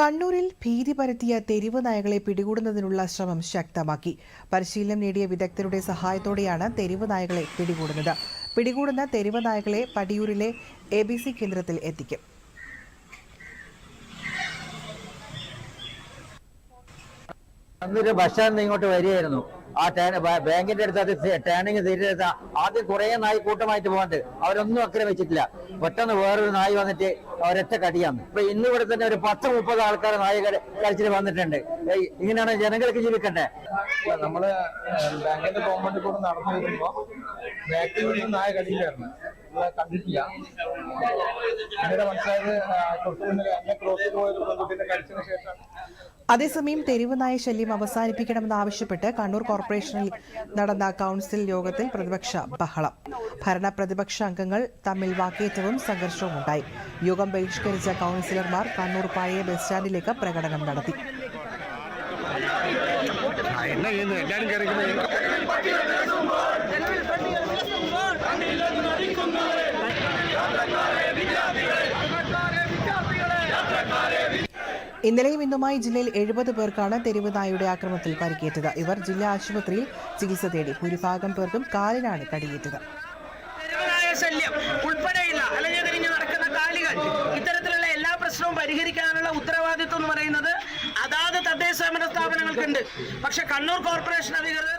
കണ്ണൂരിൽ ഭീതി പരത്തിയ തെരുവ് നായകളെ പിടികൂടുന്നതിനുള്ള ശ്രമം ശക്തമാക്കി. പരിശീലനം നേടിയ വിദഗ്ധരുടെ സഹായത്തോടെയാണ് തെരുവ് നായകളെ പിടികൂടുന്നത്. പിടികൂടുന്ന തെരുവ് നായകളെ പടിയൂരിലെ എ ബി സി കേന്ദ്രത്തിൽ എത്തിക്കും. അന്നൊരു ബസ് ഇങ്ങോട്ട് വരികയായിരുന്നു. ആ ബാങ്കിന്റെ അടുത്ത് ടേണിങ് തിരിച്ചെടുത്ത ആദ്യം കുറെ നായി കൂട്ടമായിട്ട് പോകാണ്ട് അവരൊന്നും ആക്രമിച്ചിട്ടില്ല പെട്ടെന്ന് വേറൊരു നായി വന്നിട്ട് ഒരൊറ്റ കടിയാണ്. ഇപ്പൊ ഇന്ന് ഇവിടെ തന്നെ ഒരു പത്ത് മുപ്പത് ആൾക്കാർ നായി കളിച്ചിട്ട് വന്നിട്ടുണ്ട്. ഇങ്ങനെയാണ് ജനങ്ങൾക്ക് ജീവിക്കണ്ടേ? നമ്മൾ ബാങ്കിന്റെ കോമ്പൗണ്ടിൽ കൂടെ നടന്നു വരുമ്പോ നായ കടിയിലായിരുന്നു. കണ്ടിട്ടില്ല. പിന്നീട് മനസ്സിലായത് ആ, തൊട്ട് മുന്നിൽ എന്നെ ക്രോസ് പോയ ഒരു പെൺകുട്ടീനെ കടിച്ചതിന് ശേഷം. അതേസമയം തെരുവ് നായ ശല്യം അവസാനിപ്പിക്കണമെന്നാവശ്യപ്പെട്ട് കണ്ണൂർ കോർപ്പറേഷനിൽ നടന്ന കൗൺസിൽ യോഗത്തിൽ പ്രതിപക്ഷ ബഹളം. ഭരണ പ്രതിപക്ഷ അംഗങ്ങൾ തമ്മിൽ വാക്കേറ്റവും സംഘർഷവും ഉണ്ടായി. യോഗം ബഹിഷ്കരിച്ച കൗൺസിലർമാർ കണ്ണൂർ പഴയ ബസ് സ്റ്റാൻഡിലേക്ക് പ്രകടനം നടത്തി. ഇന്നലെയും ഇന്നുമായി ജില്ലയിൽ എഴുപത് പേർക്കാണ് തെരുവ് നായയുടെ ആക്രമണത്തിൽ പരിക്കേറ്റത്. ഇവർ ജില്ലാ ആശുപത്രിയിൽ ചികിത്സ തേടി ഭൂരിഭാഗം പേർക്കും കാലിനാണ് കടിയേറ്റത്. ശല്യം ഉൾപ്പെടെയുള്ള നടക്കുന്ന കാലികൾ. എല്ലാ പ്രശ്നവും പരിഹരിക്കാനുള്ള ഉത്തരവാദിത്വം എന്ന് പറയുന്നത് അതാത് തദ്ദേശ സ്ഥാപനങ്ങൾക്കുണ്ട്. പക്ഷെ കണ്ണൂർ കോർപ്പറേഷൻ അധികൃതർ